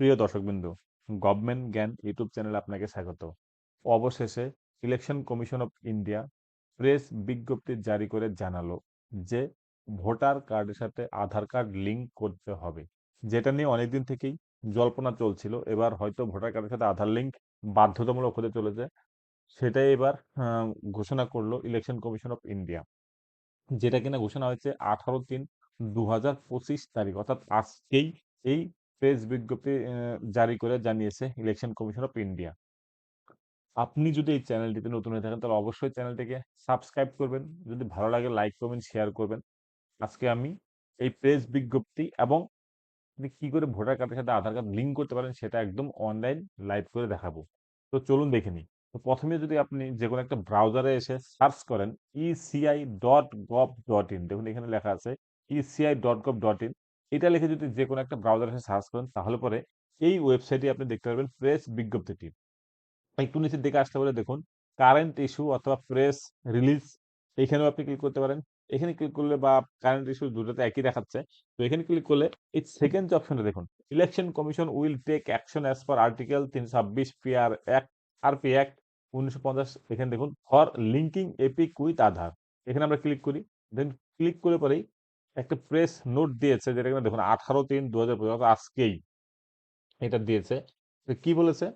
প্রিয় দর্শকবৃন্দ, গভর্নমেন্ট জ্ঞান ইউটিউব চ্যানেলে আপনাকে স্বাগত। অবশেষে Election Commission of India press বিজ্ঞপ্তি জারি করে জানালো যে ভোটার কার্ডের সাথে আধার কার্ড লিঙ্ক করতে হবে। যেটা নিয়ে অনেকদিন থেকেই জল্পনা চলছিল। এবার হয়তো ভোটার কার্ডের সাথে আধার লিঙ্ক বাধ্যতামূলক হতে চলেছে। সেটাই এবার ঘোষণা করল ইলেকশন কমিশন অফ ইন্ডিয়া। যেটা কিনা ঘোষণা হয়েছে আঠারো তিন দু হাজার পঁচিশ তারিখ, অর্থাৎ আজকেই এই প্রেস বিজ্ঞপ্তি জারি করে জানিয়েছে ইলেকশন কমিশন অফ ইন্ডিয়া। আপনি যদি এই চ্যানেলটিতে নতুন হয়ে থাকেন, তাহলে অবশ্যই চ্যানেলটিকে সাবস্ক্রাইব করবেন। যদি ভালো লাগে, লাইক করবেন, শেয়ার করবেন। আজকে আমি এই প্রেস বিজ্ঞপ্তি এবং আপনি কি করে ভোটার কার্ডের সাথে আধার কার্ড লিঙ্ক করতে পারেন, সেটা একদম অনলাইন লাইভ করে দেখাবো। তো চলুন দেখে নিই। তো প্রথমে যদি আপনি যে কোনো একটা ব্রাউজারে এসে সার্চ করেন ECI dot gov dot in দেখুন এখানে লেখা আছে ECI dot gov dot in এটা লিখে যদি যে কোনো একটা ব্রাউজারে সার্চ করেন, তাহলে পরে এই ওয়েবসাইটে আপনি দেখতে পারবেন প্রেস বিজ্ঞপ্তিটি একটু নিচের দিকে আসতে পারে দেখুন কারেন্ট ইস্যু অথবা প্রেস রিলিজ এখানেও আপনি ক্লিক করতে পারেন। এখানে ক্লিক করলে বা কারেন্ট ইস্যু দুটোতে একই দেখাচ্ছে, তো এখানে ক্লিক করলে এই সেকেন্ড যে অপশনটা দেখুন election commission will take action as per article তিনশো ছাব্বিশ PR act R P act উনিশশো পঞ্চাশ। এখানে দেখুন for linking EPIC with Aadhaar এখানে আমরা ক্লিক করি দেন ক্লিক করে পরেই একটা প্রেস নোট দিয়েছে যেটা এখানে দেখুন আঠারো তিন দু হাজার আজকেই এটা দিয়েছে। কি বলেছে?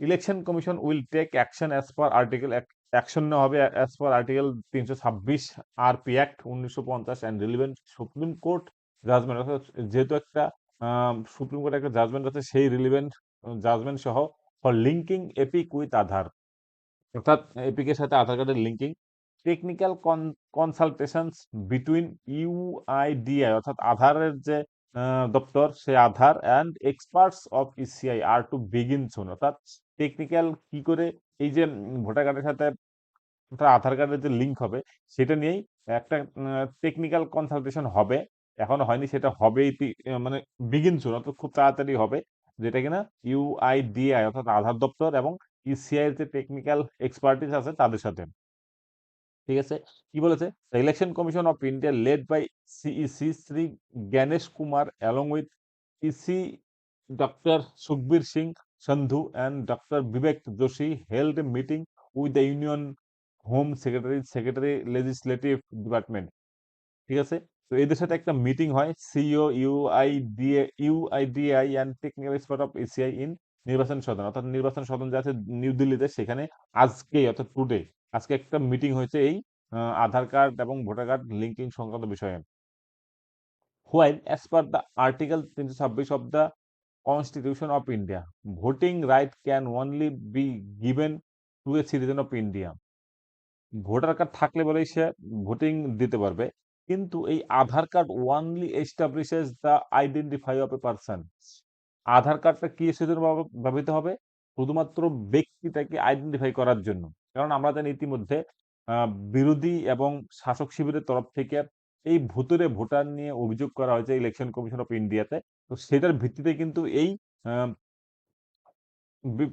Election commission will take action as per article action নেওয়া হবে অ্যাজ পার আর্টিকেল তিনশো ছাব্বিশ আর পি অ্যাক্ট উনিশশো পঞ্চাশ and relevant supreme court judgement অর্থাৎ যেহেতু একটা সুপ্রিম কোর্টের একটা জাজমেন্ট আছে, সেই রিলিভেন্ট জাজমেন্ট সহ for linking EPIC with Aadhaar অর্থাৎ এপিকের সাথে আধার কার্ডের linking technical consultations between UIDAI অর্থাৎ আধারের যে দপ্তর, সে Aadhaar and experts of ECI are to begin soon অর্থাৎ টেকনিক্যাল কি করে, এই যে ভোটার কার্ডের সাথে আধার কার্ডের যে লিঙ্ক হবে, সেটা নিয়েই একটা টেকনিক্যাল কনসালটেশন হবে। এখনও হয়নি, সেটা হবেই মানে বিগিন সুন অর্থাৎ খুব তাড়াতাড়ি হবে। যেটা কিনা ইউআইডিআই অর্থাৎ আধার দপ্তর এবং ইসিআই এর যে টেকনিক্যাল এক্সপার্টিস আছে, তাদের সাথে। ঠিক আছে? কি বলেছে? Election commission of India led by CEC Shri Gyanesh Kumar along with EC doctor Sukhbir Singh Sandhu and doctor Vivek Joshi held meeting with the union home secretary secretary legislative department ঠিক আছে? তো এদের সাথে একটা meeting হয় CEO UIDA UIDAI and technical expert of ECI in Nirvachan Sadan. অর্থাৎ নির্বাচন সদন যে আছে নিউ দিল্লিতে সেখানে আজকে অর্থাৎ টুডে আজকে একটা মিটিং হয়েছে এই আধার কার্ড এবং ভোটার কার্ড লিঙ্কিং সংক্রান্ত বিষয়ে। While as per the article তিনশো ছাব্বিশ of the constitution of India voting right can only be given to a citizen of India voter card থাকলে বলেই সে ভোটিং দিতে পারবে, কিন্তু এই Aadhaar card only establishes the identify of a person Aadhaar কার্ডটা কি সেজন্য ব্যবহৃত হবে? শুধুমাত্র ব্যক্তিটাকে আইডেন্টিফাই করার জন্য। কারণ আমরা জানি ইতিমধ্যে বিরোধী এবং শাসক শিবিরের তরফ থেকে এই ভুতুরে ভোটার নিয়ে অভিযোগ করা হয়েছে ইলেকশন কমিশন অফ ইন্ডিয়াতে। তো সেটার ভিত্তিতে কিন্তু এই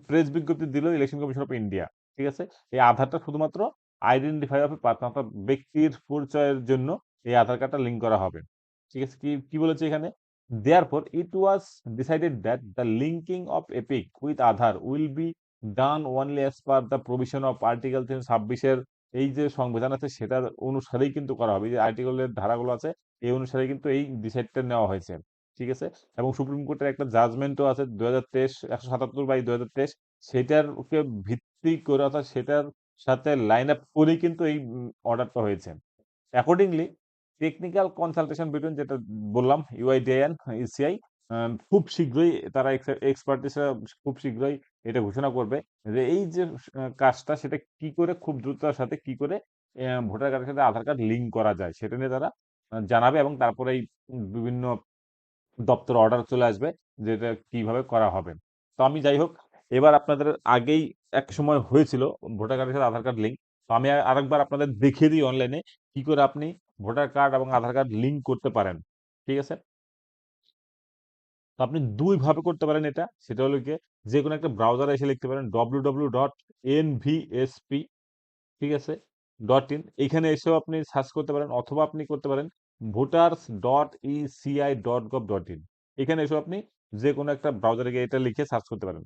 প্রেস বিজ্ঞপ্তি দিল ইলেকশন কমিশন অফ ইন্ডিয়া ঠিক আছে? এই আধারটা শুধুমাত্র আইডেন্টিফাই অর্থাৎ ব্যক্তির পরিচয়ের জন্য এই আধার কার্ডটা লিঙ্ক করা হবে ঠিক আছে? কি কি বলেছে এখানে? Therefore, it was decided that the linking of EPIC with Aadhaar will be done only as per the provision of Article তিনশো ছাব্বিশের এই যে সংবিধান আছে, সেটার অনুসারেই কিন্তু করা হবে। যে আর্টিকেলের ধারাগুলো আছে, এই অনুসারে কিন্তু এই ডিসাইডটা নেওয়া হয়েছে। ঠিক আছে? এবং সুপ্রিম কোর্টের একটা জাজমেন্টও আছে দু হাজার তেইশ, একশো সাতাত্তর বাই দু হাজার তেইশ। সেটারকে ভিত্তি করে অর্থাৎ সেটার সাথে লাইন আপ করেই কিন্তু এই অর্ডারটা হয়েছে। অ্যাকর্ডিংলি টেকনিক্যাল কনসালটেশন বিটুইন যেটা বললাম ইউআইডিআইএন ইসিআই খুব শীঘ্রই তারা এক্সপার্টিসরা খুব শীঘ্রই এটা ঘোষণা করবে যে এই যে কাজটা সেটা কি করে খুব দ্রুততার সাথে কি করে ভোটার কার্ডের সাথে আধার কার্ড লিঙ্ক করা যায় সেটা নিয়ে তারা জানাবে এবং তারপরে এই বিভিন্ন দপ্তর অর্ডার চলে আসবে যেটা কীভাবে করা হবে। তো আমি যাই হোক, এবার আপনাদের আগেই এক সময় হয়েছিল ভোটার কার্ডের সাথে আধার কার্ড লিঙ্ক, তো আমি আরেকবার আপনাদের দেখিয়ে দিই অনলাইনে কি করে আপনি ভোটার কার্ড এবং আধার কার্ড লিঙ্ক করতে পারেন, ঠিক আছে? তো আপনি দুইভাবে করতে পারেন এটা, সেটা হলো গিয়ে যে কোনো একটা ব্রাউজারে এসে লিখতে পারেন W W dot N VSP ঠিক আছে? ডট ইন এখানে এসেও আপনি সার্চ করতে পারেন অথবা আপনি করতে পারেন voters dot ECI dot gov dot in এখানে এসেও আপনি যে কোনো একটা ব্রাউজারে গিয়ে এটা লিখে সার্চ করতে পারেন।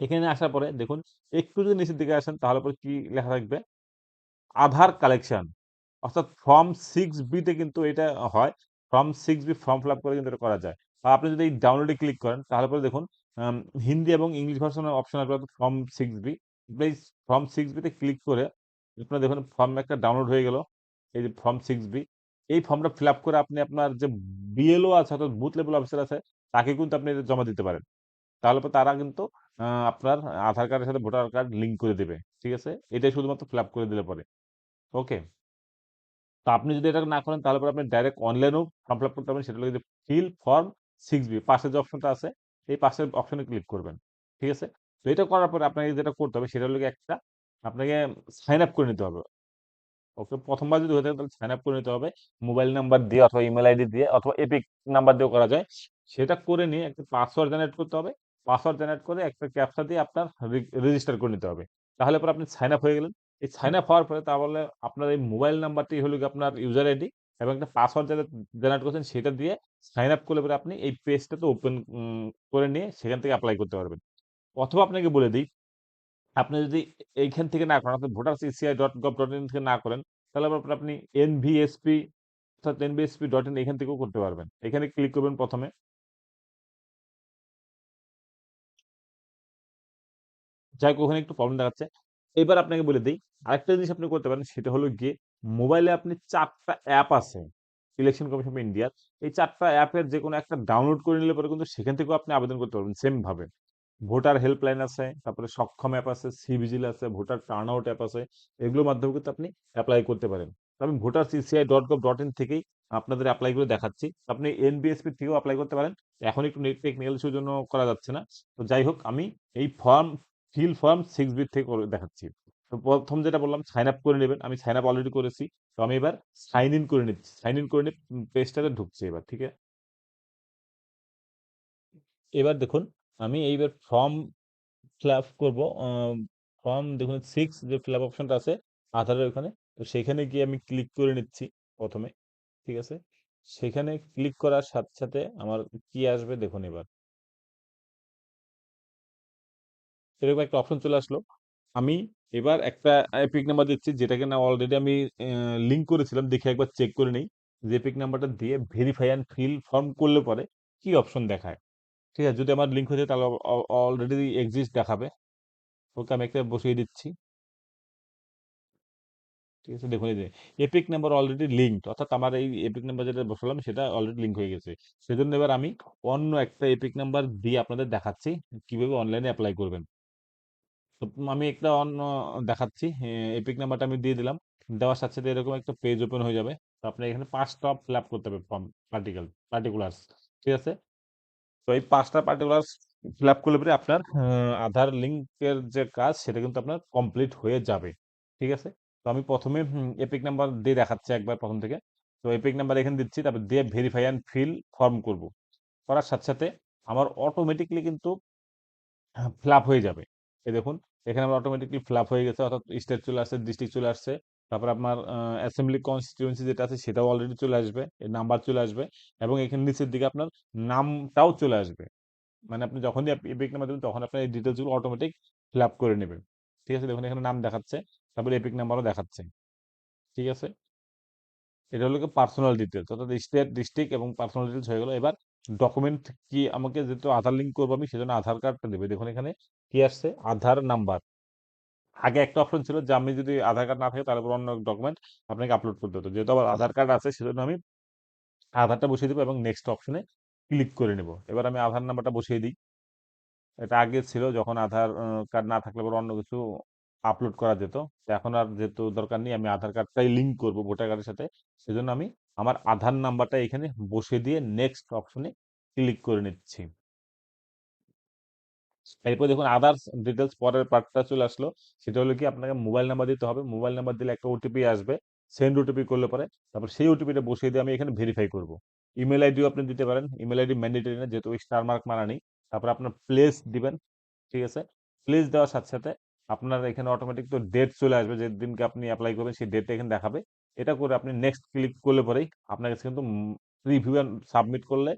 এখানে আসার পরে দেখুন, একটু যদি নিচের দিকে আসেন তাহলে পরে কি লেখা থাকবে? আধার কালেকশন অর্থাৎ ফর্ম সিক্স বিতে কিন্তু এটা হয়। Form six B form fill up করে কিন্তু এটা করা যায়। আর আপনি যদি এই ডাউনলোডে ক্লিক করেন তাহলে পরে দেখুন হিন্দি এবং ইংলিশ ভার্সনের অপশন আসবে ফর্ম সিক্স বি এই ফর্ম সিক্স বিতে ক্লিক করে আপনার দেখুন ফর্ম একটা ডাউনলোড হয়ে গেল, এই যে ফর্ম সিক্স বি এই ফর্মটা ফিল আপ করে আপনি আপনার যে বিএলও আছে অর্থাৎ বুথ লেভেল অফিসার আছে, তাকে কিন্তু আপনি এটা জমা দিতে পারেন। তাহলে পরে তারা কিন্তু আপনার আধার কার্ডের সাথে ভোটার কার্ড লিঙ্ক করে দেবে, ঠিক আছে? এটাই শুধুমাত্র ফিল আপ করে দিলে পরে। ওকে তো আপনি যদি এটা না করেন তাহলে পরে আপনি ডাইরেক্ট অনলাইনেও ফর্ম ফিল আপ করতে পারেন, সেটা হলো ফিল ফর্ম সিক্স বি পাশের যে অপশনটা আছে এই পাশের অপশনে ক্লিক করবেন, ঠিক আছে? তো এটা করার পরে আপনাকে যেটা করতে হবে সেটা হলো একটা আপনাকে সাইন আপ করে নিতে হবে। ওকে, প্রথমবার যদি হয়ে থাকে তাহলে সাইন আপ করে নিতে হবে। মোবাইল নাম্বার দিয়ে অথবা ইমেল আইডি দিয়ে অথবা এপিক নাম্বার দিয়েও করা যায়। সেটা করে নিয়ে একটা পাসওয়ার্ড জেনারেট করতে হবে। পাসওয়ার্ড জেনারেট করে একটা ক্যাপচা দিয়ে আপনার রেজিস্টার করে নিতে হবে। তাহলে পরে আপনি সাইন আপ হয়ে গেলেন। এই সাইন আপ হওয়ার পরে তাহলে আপনার এই মোবাইল নাম্বারটি হলো আপনার ইউজার আইডি এবং একটা পাসওয়ার্ড যেটা জেনারেট করছেন সেটা দিয়ে সাইন আপ করলে পরে আপনি এই পেজটাতে ওপেন করে নিয়ে সেখান থেকে অ্যাপ্লাই করতে পারবেন। অথবা আপনাকে বলে দিই, আপনি যদি এইখান থেকে না করেন অর্থাৎ voter ECI dot gov dot in থেকে না করেন, তাহলে আপনি এনভিএসপি অর্থাৎ এন এনভিএসপি ডট ইন এখান থেকেও করতে পারবেন। এখানে ক্লিক করবেন প্রথমে। যাই হোক, ওখানে একটু প্রবলেম দেখাচ্ছে। এবার আপনাকে বলে দিই, আরেকটা জিনিস আপনি করতে পারেন, সেটা হলো গিয়ে মোবাইলে আপনি চারটা অ্যাপ আছে ইলেকশন কমিশন অফ ইন্ডিয়ার এই চারটা অ্যাপের যে কোনো একটা ডাউনলোড করে নিলে পরে কিন্তু সেখান থেকেও আপনি আবেদন করতে পারবেন সেম ভাবে ভোটার হেল্পলাইন আছে, তারপরে সক্ষম অ্যাপ আছে সিভিজিল আছে, ভোটার টার্ন আউট অ্যাপ আছে, এগুলোর মাধ্যমে কিন্তু আপনি অ্যাপ্লাই করতে পারেন। আমি voter ECI dot gov dot in থেকেই আপনাদের অ্যাপ্লাই করে দেখাচ্ছি। আপনি এনবিএসপি থেকেও অ্যাপ্লাই করতে পারেন। এখন একটু নেট টেকনিক্যাল ইস্যুর জন্য করা যাচ্ছে না। তো যাই হোক, আমি এই form fill form six B থেকে দেখাচ্ছি। প্রথম যেটা বললাম সাইন আপ করে নেবেন। আমি সাইন আপ অলরেডি করেছি। তো আমি এবার সাইন ইন করে নিচ্ছি। সাইন ইন করে নিয়ে পেজটাতে ঢুকছি এবার, ঠিক আছে? এবার দেখুন, আমি এইবার ফর্ম ফিল আপ করব। ফর্ম দেখুন সিক্স যে ফিল আপ অপশনটা আছে, আধারের ওখানে, তো সেখানে গিয়ে আমি ক্লিক করে নিচ্ছি প্রথমে, ঠিক আছে? সেখানে ক্লিক করার সাথে সাথে আমার কি আসবে দেখুন এবার। এরকম একটা অপশন চলে আসলো। আমি এবার একটা এপিক নাম্বার দিচ্ছি, যেটাকে না অলরেডি আমি লিঙ্ক করেছিলাম, দেখে একবার চেক করে নিই। যে এপিক নাম্বারটা দিয়ে ভেরিফাই অ্যান্ড ফিল ফর্ম করলে পরে কি অপশন দেখায়। ঠিক আছে, যদি আমার লিঙ্ক হয়ে যায়, তাহলে অলরেডি এক্সিস্ট দেখাবে। ওকে আমি একটা বসিয়ে দিচ্ছি। ঠিক আছে, দেখুন এই যে এপিক নাম্বার অলরেডি লিঙ্কড অর্থাৎ আমার এই এপিক নাম্বার যেটা বসালাম, সেটা অলরেডি লিঙ্ক হয়ে গেছে। সেজন্য এবার আমি অন্য একটা এপিক নাম্বার দিয়ে আপনাদের দেখাচ্ছি, কীভাবে অনলাইনে অ্যাপ্লাই করবেন। তো আমি একটা অন্য দেখাচ্ছি। এপিক নাম্বারটা আমি দিয়ে দিলাম। দেওয়ার সাথে সাথে এরকম একটা পেজ ওপেন হয়ে যাবে। তো আপনার এখানে পাঁচটা ফিল আপ করতে হবে ফর্ম পার্টিকেল পার্টিকুলার্স ঠিক আছে? তো এই পাঁচটা পার্টিকুলার্স ফিল আপ করলে পরে আপনার আধার লিঙ্কের যে কাজ, সেটা কিন্তু আপনার কমপ্লিট হয়ে যাবে। ঠিক আছে? তো আমি প্রথমে এপিক নাম্বার দিয়ে দেখাচ্ছি একবার প্রথম থেকে। তো এপিক নাম্বার এখানে দিচ্ছি, তারপর দিয়ে ভেরিফাই অ্যান্ড ফিল ফর্ম করব। করার সাথে সাথে আমার অটোমেটিকলি কিন্তু ফিল আপ হয়ে যাবে। এই দেখুন এখানে আমার অটোমেটিকলি ফিল হয়ে গেছে, অর্থাৎ স্টেট চলে আসছে ডিস্ট্রিক্ট চলে আসছে। তারপর আপনার অ্যাসেম্বলি কনস্টিটিউয়েন্সি যেটা আছে, সেটাও অলরেডি চলে আসবে, এর নাম্বার চলে আসবে এবং এখানে নিচের দিকে আপনার নামটাও চলে আসবে। মানে আপনি যখনই এপিক নাম্বার দেবেন, তখন আপনার এই ডিটেলসগুলো অটোমেটিক ফিল আপ করে নেবেন। ঠিক আছে? দেখুন, এখানে নাম দেখাচ্ছে, তারপরে এপিক নাম্বারও দেখাচ্ছে। ঠিক আছে? এটা হলো পার্সোনাল ডিটেলস অর্থাৎ স্টেট ডিস্ট্রিক্ট এবং পার্সোনাল ডিটেলস হয়ে গেল। এবার ডকুমেন্ট কি আমাকে যেহেতু আধার লিঙ্ক করব আমি, সেজন্য আধার কার্ডটা দেবে। দেখুন, এখানে কি আসছে? আধার নাম্বার। আগে একটা অপশন ছিল যে আমি যদি আধার কার্ড না থাকে তাহলে অন্য ডকুমেন্ট আপনাকে আপলোড করতে হতো। যেহেতু আমার আধার কার্ড আছে সেজন্য আমি আধারটা বসিয়ে দেবো এবং নেক্সট অপশনে ক্লিক করে নেব। এবার আমি আধার নাম্বারটা বসিয়ে দিই। এটা আগে ছিল যখন আধার কার্ড না থাকলে অন্য কিছু আপলোড করা যেত। এখন আর যেহেতু দরকার নেই, আমি আধার কার্ডটাই লিঙ্ক করব ভোটার কার্ডের সাথে। সেজন্য আমি আমার আধার নাম্বারটা এখানে বসিয়ে দিয়ে নেক্সট অপশনে ক্লিক করে নিচ্ছি। এরপর দেখুন আদার্স ডিটেলস পরের পার্টটা চলে আসলো। সেটা হলো কি, আপনাকে মোবাইল নাম্বার দিতে হবে। মোবাইল নাম্বার দিলে একটা ওটিপি আসবে। সেন্ড ওটিপি করলে পরে তারপর সেই ওটিপিটা বসিয়ে দিয়ে আমি এখানে ভেরিফাই করব। ইমেল আইডিও আপনি দিতে পারেন। ইমেল আইডি ম্যান্ডেটরি না, যেহেতু স্টার মার্ক মারা নেই। তারপর আপনার প্লেস দিবেন, ঠিক আছে? প্লেস দেওয়ার সাথে সাথে আপনার এখানে অটোমেটিক তো ডেট চলে আসবে। যে দিনকে আপনি অ্যাপ্লাই করবেন, সেই ডেটটা এখানে দেখাবে। এটা করে আপনি নেক্সট ক্লিক করলে পরেই আপনার কাছে কিন্তু রিভিউ সাবমিট করলে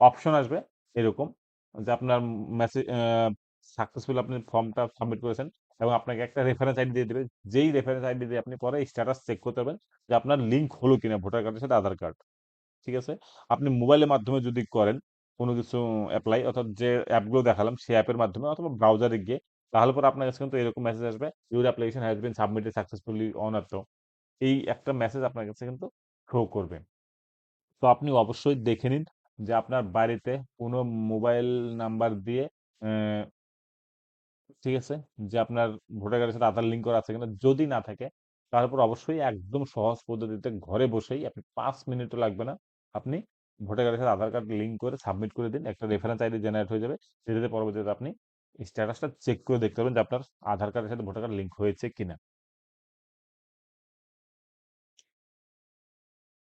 অপশন আসবে এরকম। যে আপনার মেসেজ সাকসেসফুল আপনি ফর্মটা সাবমিট করেছেন এবং আপনাকে একটা রেফারেন্স আইডি দিয়ে দেবে। যেই রেফারেন্স আইডি দিয়ে আপনি পরে স্ট্যাটাস চেক করতে পারবেন যে আপনার লিঙ্ক হলো কিনা ভোটার কার্ডের সাথে আধার কার্ড ঠিক আছে? আপনি মোবাইলের মাধ্যমে যদি করেন, কোনো কিছু অ্যাপ্লাই অর্থাৎ যে অ্যাপগুলো দেখালাম, সেই অ্যাপের মাধ্যমে অথবা ব্রাউজারে গিয়ে, তাহলে পরে আপনার কাছে কিন্তু এরকম মেসেজ আসবে your application has been submitted successfully on up এই একটা মেসেজ আপনার কাছে কিন্তু শো করবে। তো আপনি অবশ্যই দেখে নিন যে আপনার বাড়িতে কোনো মোবাইল নাম্বার দিয়ে ঠিক আছে? যে আপনার ভোটার কার্ডের সাথে আধার লিঙ্ক করা আছে কিনা যদি না থাকে তারপর অবশ্যই একদম সহজ পদ্ধতিতে ঘরে বসেই আপনি পাঁচ মিনিটও লাগবে না। আপনি ভোটার কার্ডের সাথে আধার কার্ড লিঙ্ক করে সাবমিট করে দিন, একটা রেফারেন্স আইডি জেনারেট হয়ে যাবে। সেটাতে পরবর্তীতে আপনি স্ট্যাটাসটা চেক করে দেখতে পারবেন যে আপনার আধার কার্ডের সাথে ভোটার কার্ড লিঙ্ক হয়েছে কিনা।